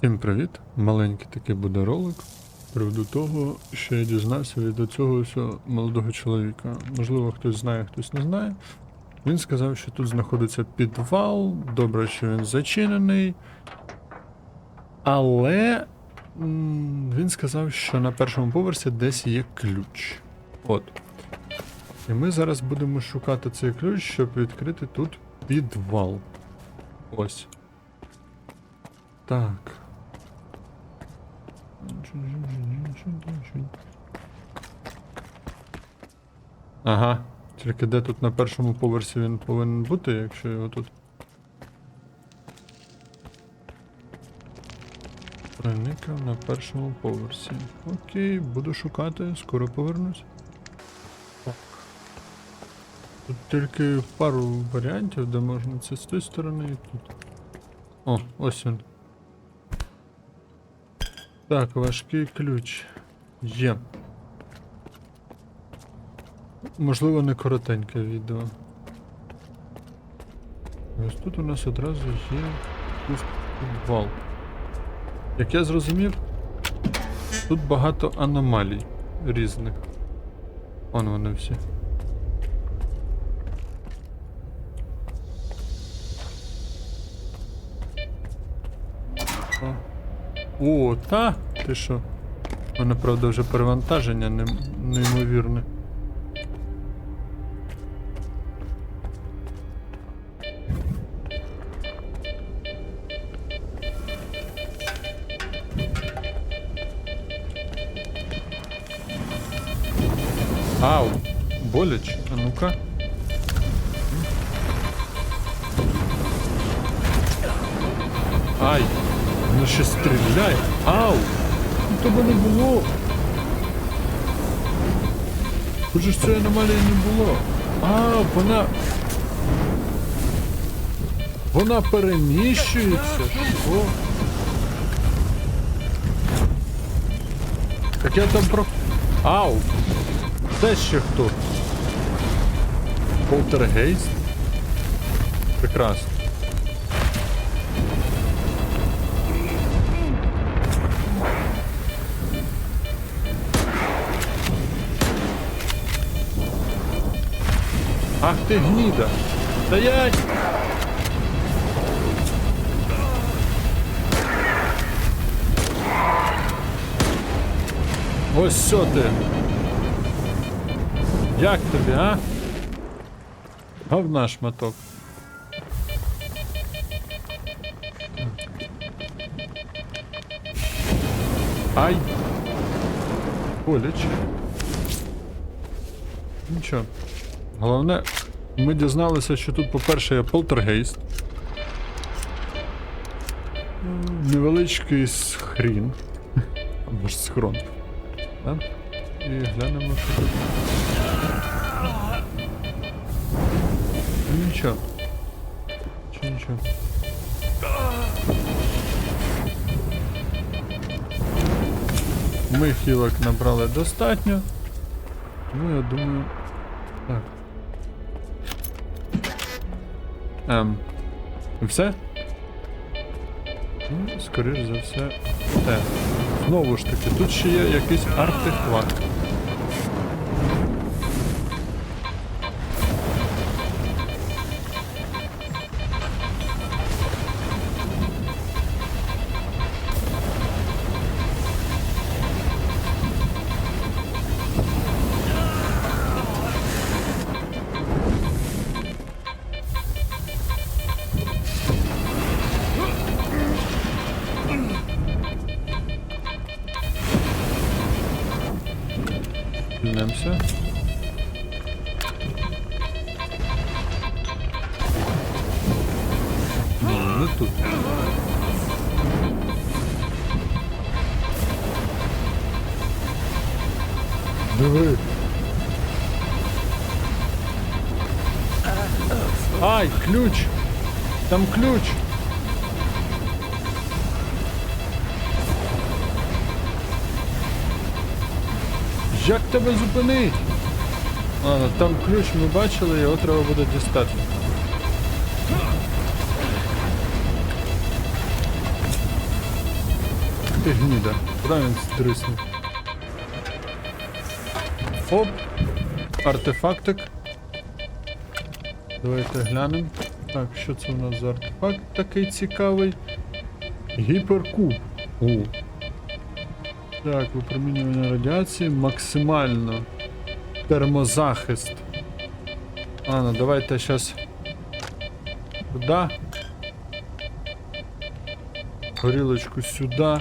Всім привіт! Маленький такий буде ролик приводу того, що я дізнався від цього молодого чоловіка. Можливо, хтось знає, хтось не знає. Він сказав, що тут знаходиться підвал, добре, що він зачинений. Але він сказав, що на першому поверсі десь є ключ. От. І ми зараз будемо шукати цей ключ, щоб відкрити тут підвал. Ось. Так. Ага. Тільки де тут на першому поверсі він повинен бути, якщо його тут. Проникав на першому поверсі. Окей, буду шукати, скоро повернусь. Так. Тут тільки пару варіантів, де можна це з тої сторони і тут. О, ось він. Так, важкий ключ. Є. Можливо, не коротеньке відео. Ось тут у нас одразу є підвал. Як я зрозумів, тут багато аномалій різних. Вон вони всі. О, та? Ти що? Мене, правда, вже перевантаження нем- неймовірне. Ау, боляче, а ну-ка. Ай, воно ще стріляє. Ау! Ну, Того не було. Хоч ж цієї аномалії не було. А, вона. Вона переміщується. Що? Так я там про. Ау! Це ще хто? Полтергейст? Прекрасно. Ах ти гніда! Стоять! Ось що ти! Як тобі, а? Говна шматок. Ай! Боляче. Нічого. Головне, ми дізналися, що тут, по-перше, є полтергейст. Невеличкий схрін. А може схрон. Да? І глянемо, що тут. Ну, Нічого. Нічого, нічого. Ми хілок набрали достатньо. Ну, я думаю. Так. Ем. Все? Ну, скоріш за все. Те. Знову ж таки, тут ще є якийсь артефакт. Тут. Диви. Ай, ключ! Там ключ! Як тебе зупинить? Ну там ключ ми бачили, його треба буде дістати. Ти гніда. Куди він стриснув? Оп! Артефактик. Давайте глянемо. Так, що це у нас за артефакт такий цікавий? Гіперкуб. О. Так, випромінювання радіації максимально. Термозахист. А, ну давайте зараз. Туди. Горілочку сюди.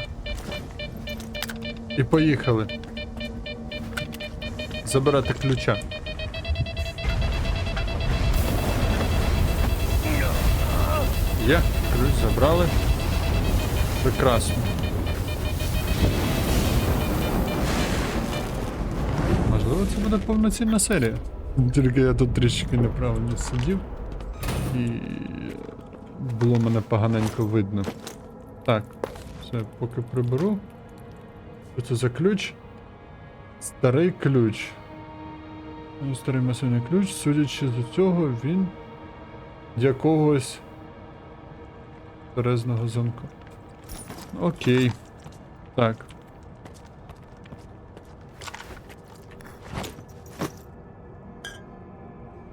І поїхали. Забирати ключа. Є, ключ забрали. Прекрасно. Можливо, це буде повноцінна серія. Тільки я тут трішки неправильно сидів. І було мене поганенько видно. Так, все, поки приберу. Що це за ключ? Старий ключ. Ну, Старий масивний ключ, судячи з цього, він якогось Терезного замка. Окей. Так.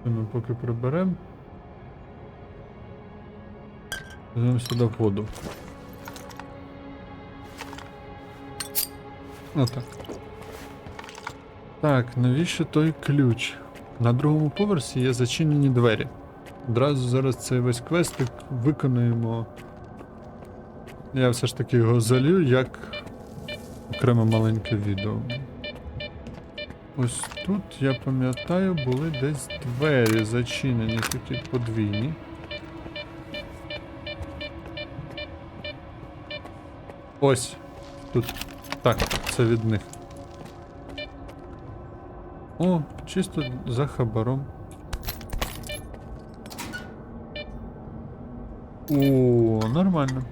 Це ми поки приберемо. Візьмемо сюди воду. Отак. Так, навіщо той ключ? На другому поверсі є зачинені двері. Одразу зараз цей весь квестик виконуємо. Я все ж таки його залью як окреме маленьке відео. Ось тут, я пам'ятаю, були десь двері зачинені, такі подвійні. Ось тут. Так, це від них. О, чисто за хабаром. О, нормально.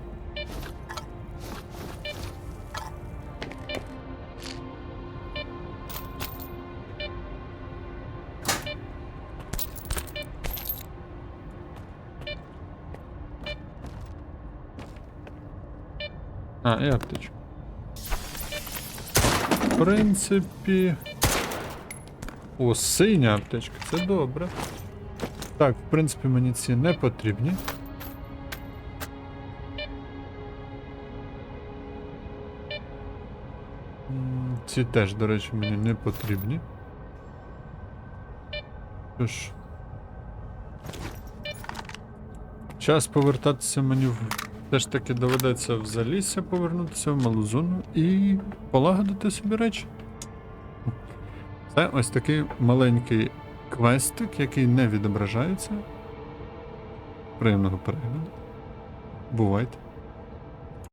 А, і аптечка. Принципі. О, синя аптечка, це добре. Так, в принципі, мені ці не потрібні. Ці теж, до речі, мені не потрібні. Що ж. Час повертатися мені в. Теж таки доведеться в залісся повернутися в малу зону і полагодити собі речі. Це ось такий маленький квестик, який не відображається. Приємного перегляду. Бувайте.